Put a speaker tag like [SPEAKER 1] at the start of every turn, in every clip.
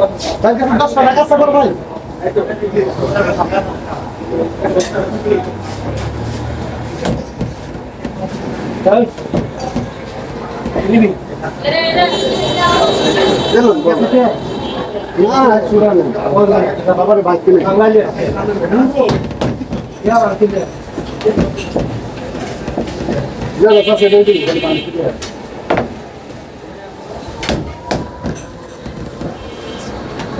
[SPEAKER 1] ভাই কালকে দশ টাকা কর ভাই বাবার বাইক কিনে।
[SPEAKER 2] বাঙালি ইয়া আর কি
[SPEAKER 1] যারা কাছে রেডি
[SPEAKER 2] এই না আছে না এই নে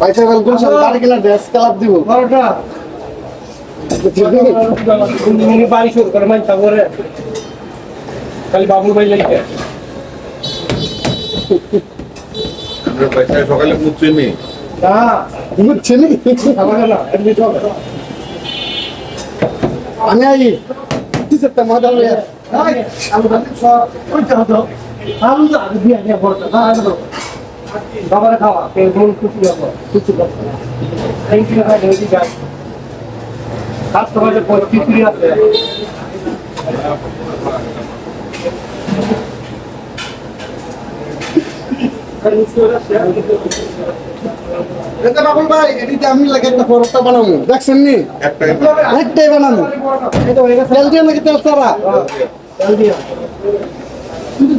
[SPEAKER 1] পয়সা গেল গুলশান বাড়ি গেলে ড্রেস কালার দিব।
[SPEAKER 2] বড়টা উনি বাড়ি শুরু করে মাইন তারপরে খালি বাবুল ভাই লাগে।
[SPEAKER 3] আমরা পয়সায় সকালে মুচ্ছিনি
[SPEAKER 2] না। আমার না? এমনি তো
[SPEAKER 1] আমি আই
[SPEAKER 2] আমি সব। আমি আগে দিয়ে বড়টা। না আমি তো। বাবারে খাওয়া কে মন খুশি হব খুশি করতে থ্যাংক ইউ ভাই গাই কাজ তোমাদের আছে।
[SPEAKER 1] দেখছেন নি?
[SPEAKER 3] একটাই
[SPEAKER 2] হয়ে গেছে।
[SPEAKER 1] তেল দিয়ে নাকি তেল ছাড়া?
[SPEAKER 2] তেল দিয়া।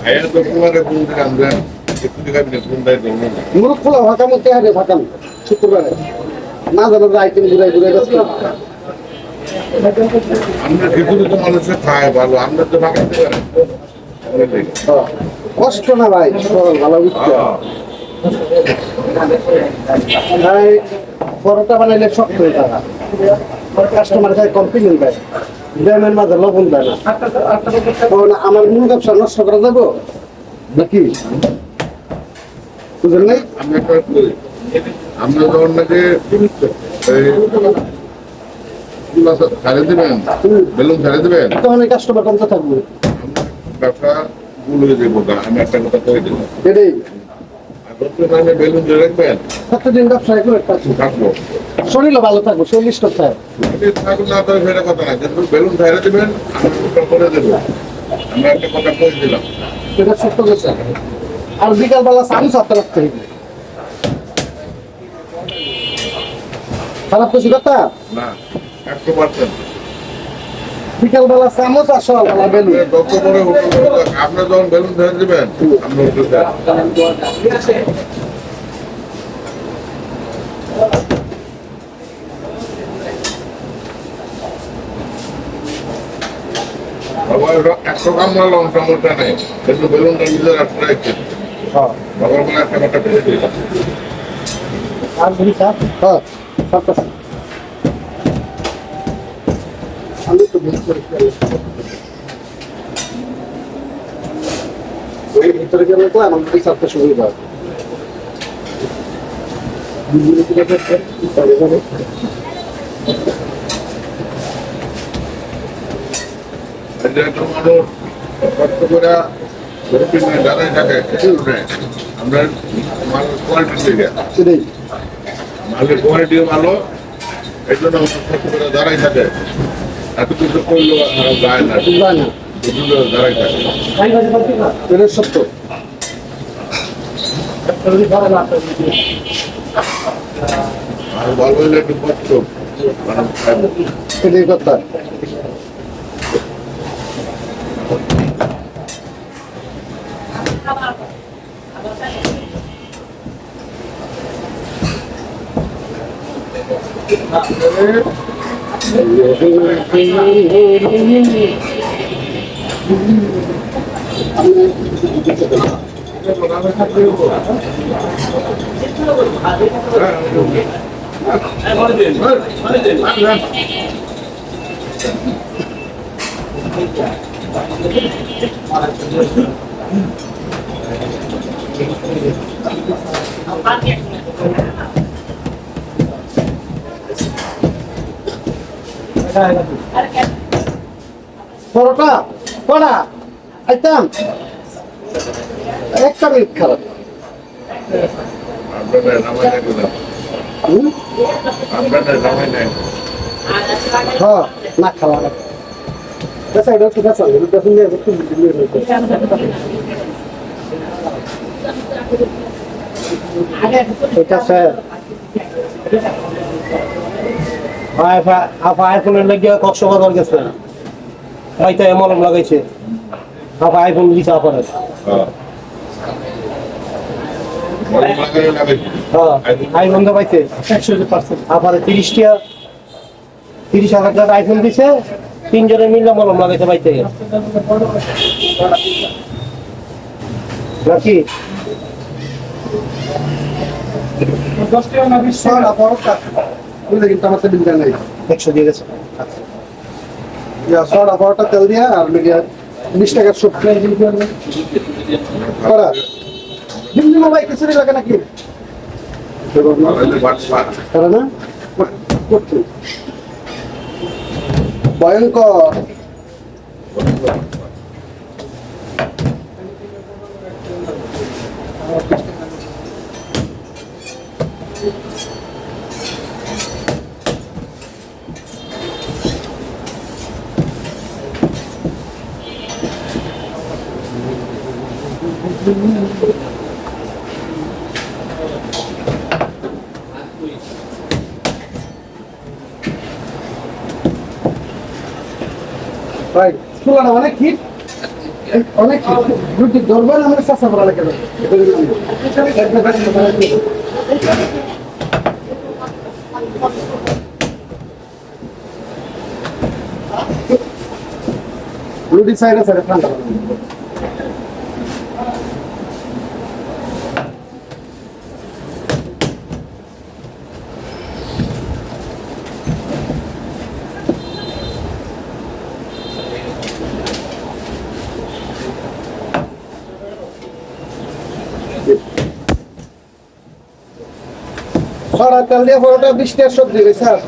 [SPEAKER 3] আয়ের তো তোমারে কোন দিকে আনবেন? একটু দিকে আপনি কোন দায় ধরবেন না।
[SPEAKER 1] মুরুখ খোলা ফাঁকা মধ্যে হারে ফাঁকা শুক্রবারে না জানো যে আইটেম ঘুরাই ঘুরাই
[SPEAKER 3] আমরা খিচুড়ি তো মানুষে খায় ভালো আমরা তো বাগাইতে পারেন
[SPEAKER 1] কষ্ট না ভাই সরল ভালো বুঝতে। ভাই পরোটা বানাইলে শক্ত হয়ে টাকা কাস্টমার খায় কমপ্লেন দেয় ব্যায়ামের মাঝে লবণ দেয় না। তখন আমার মূল ব্যবসা নষ্ট করা যাব? নাকি? বুঝলেন নাই?
[SPEAKER 3] আমি একটা আমরা যখন নাকি ছাড়ে দিবেন বেলুন ছাড়ে দিবেন
[SPEAKER 1] তখন কাস্টমার কমতে থাকবে।
[SPEAKER 3] ব্যবসা ভুল হয়ে যাব গা। আমি একটা কথা কই
[SPEAKER 1] এটাই।
[SPEAKER 3] বেলুন রাখবেন
[SPEAKER 1] করে
[SPEAKER 3] থাকব
[SPEAKER 1] শরীরও ভালো থাকব চল্লিশ করতে
[SPEAKER 3] থাকুন না তাহলে সেটা কথা না কিন্তু বেলুন ছাড়ে দিবেন আমি করে দেবো। আমরা একটা কথা কই দিলাম।
[SPEAKER 1] এটা সত্য কথা। আর বিকালবেলা সাড়ে সাতটা রাখতে হবে খারাপ কিছু কথা?
[SPEAKER 3] না একশো পার্সেন্ট।
[SPEAKER 1] বিকালবেলা চামচ আর সকালবেলা বেলুন।
[SPEAKER 3] যত করে হোটেল আপনি যখন বেলুন ধরে দিবেন হোটেল দেন সবাই ওটা- একশো গ্রাম মারলাম সমস্যা নেই কিন্তু বেলুনটা একটা রেখে
[SPEAKER 1] হ্যাঁ।
[SPEAKER 3] সকালবেলা একটা কথা করে দিলাম
[SPEAKER 2] আর ঘুরি স্যার
[SPEAKER 1] হ্যাঁ সব কথা। আমি তো বেশি করে ওই ভিতরে গেলে তো আমার দুই সুবিধা। বিজলি দিলে তো চলে যাবে।
[SPEAKER 3] যে একটা মানুষ কষ্ট করে রুটি দাঁড়ায় থাকে কিছু নেই আমরা মালের কোয়ালিটি
[SPEAKER 1] সেটাই।
[SPEAKER 3] মালের কোয়ালিটি ভালো এই জন্য থাকে এত কিছু করলেও যায় থাকে
[SPEAKER 1] এটা সত্য।
[SPEAKER 3] আর হইলে একটু কষ্ট খায়।
[SPEAKER 1] এটাই পরোটা কড়া আইতাম। একটা মিনিট খারাপ। ঠিক আছে দেখুন যে একটু বিলিয়ে নিতে এটা স্যার
[SPEAKER 2] ভাই ভাই আপা আইফোনের লেগে কক্সবাজার গেছে। তাই মলম লাগাইছে। আপা আইফোন দিছে আপারে
[SPEAKER 3] হ্যাঁ।
[SPEAKER 2] হ্যাঁ আইফোন তো পাইছে। একশো পার্সেন্ট আপারে তিরিশ টিয়া তিরিশ হাজার টাকা আইফোন দিছে। তিনজনে মলম পাইতে নাকি?
[SPEAKER 1] বুঝলে কিন্তু আমার তো বিলটা নেই।
[SPEAKER 2] একশো দিয়ে গেছে।
[SPEAKER 1] ছয়টা পরোটা তেল দিয়া আর লেগে বিশ টাকার সুপ করা? দিল্লি মোবাইল খিচুড়ি লাগে নাকি? করে না? ভয়ঙ্কর। ভাই চুলাটা অনেক অনেক রুটি ধরবেন আমার চাষা করা লাগে রুটি সারা তেল দিয়ে পরোটা বিশ টাকার সবজি স্যার।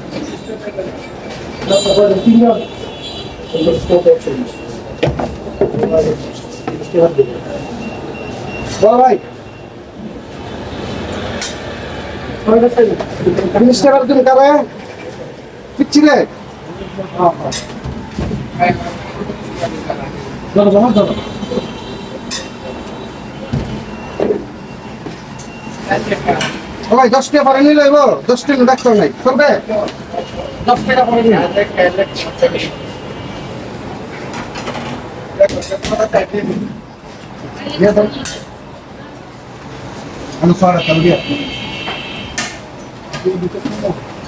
[SPEAKER 1] বড় ভাই।
[SPEAKER 2] ধরো
[SPEAKER 1] ভাই, দশ পরে নিয়ে লইব দশ ডাক্তার নাই। চলবে?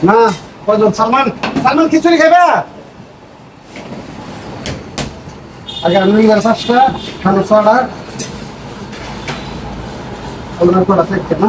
[SPEAKER 1] না, কয়জন? সালমান? সালমান, খিচুড়ি খাবে আগে আমি নিবার পাঁচটা খানো ছটা আপনার কটা থেকে, না?